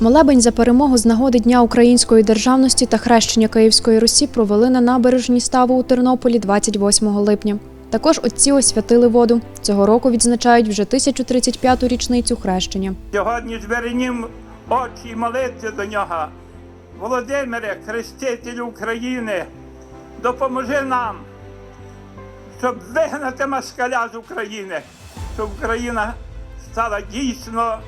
Молебень за перемогу з нагоди Дня української державності та хрещення Київської Русі провели на набережній ставу у Тернополі 28 липня. Також отці освятили воду. Цього року відзначають вже 1035-ту річницю хрещення. Сьогодні звернім очі і молитися до нього. Володимире, хрестителю України, допоможи нам, щоб вигнати москаля з України, щоб Україна стала дійсно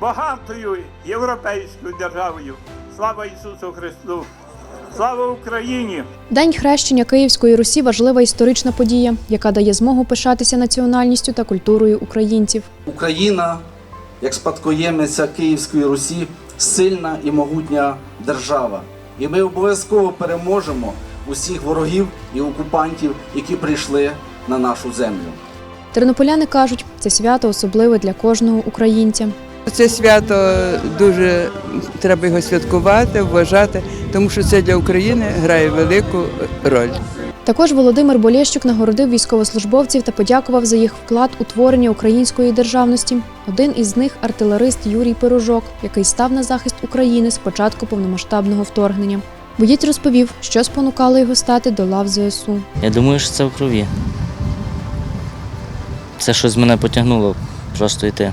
багатою європейською державою. Слава Ісусу Христу! Слава Україні! День хрещення Київської Русі важлива історична подія, яка дає змогу пишатися національністю та культурою українців. Україна, як спадкоємиця Київської Русі, сильна і могутня держава. І ми обов'язково переможемо усіх ворогів і окупантів, які прийшли на нашу землю. Тернополяни кажуть, це свято особливе для кожного українця. Це свято дуже треба його святкувати, вважати, тому що це для України грає велику роль. Також Володимир Болєщук нагородив військовослужбовців та подякував за їх вклад у творення української державності. Один із них артилерист Юрій Пирожок, який став на захист України з початку повномасштабного вторгнення. Боєць розповів, що спонукало його стати до лав ЗСУ. Я думаю, що це в крові. Це щось мене потягнуло просто йти.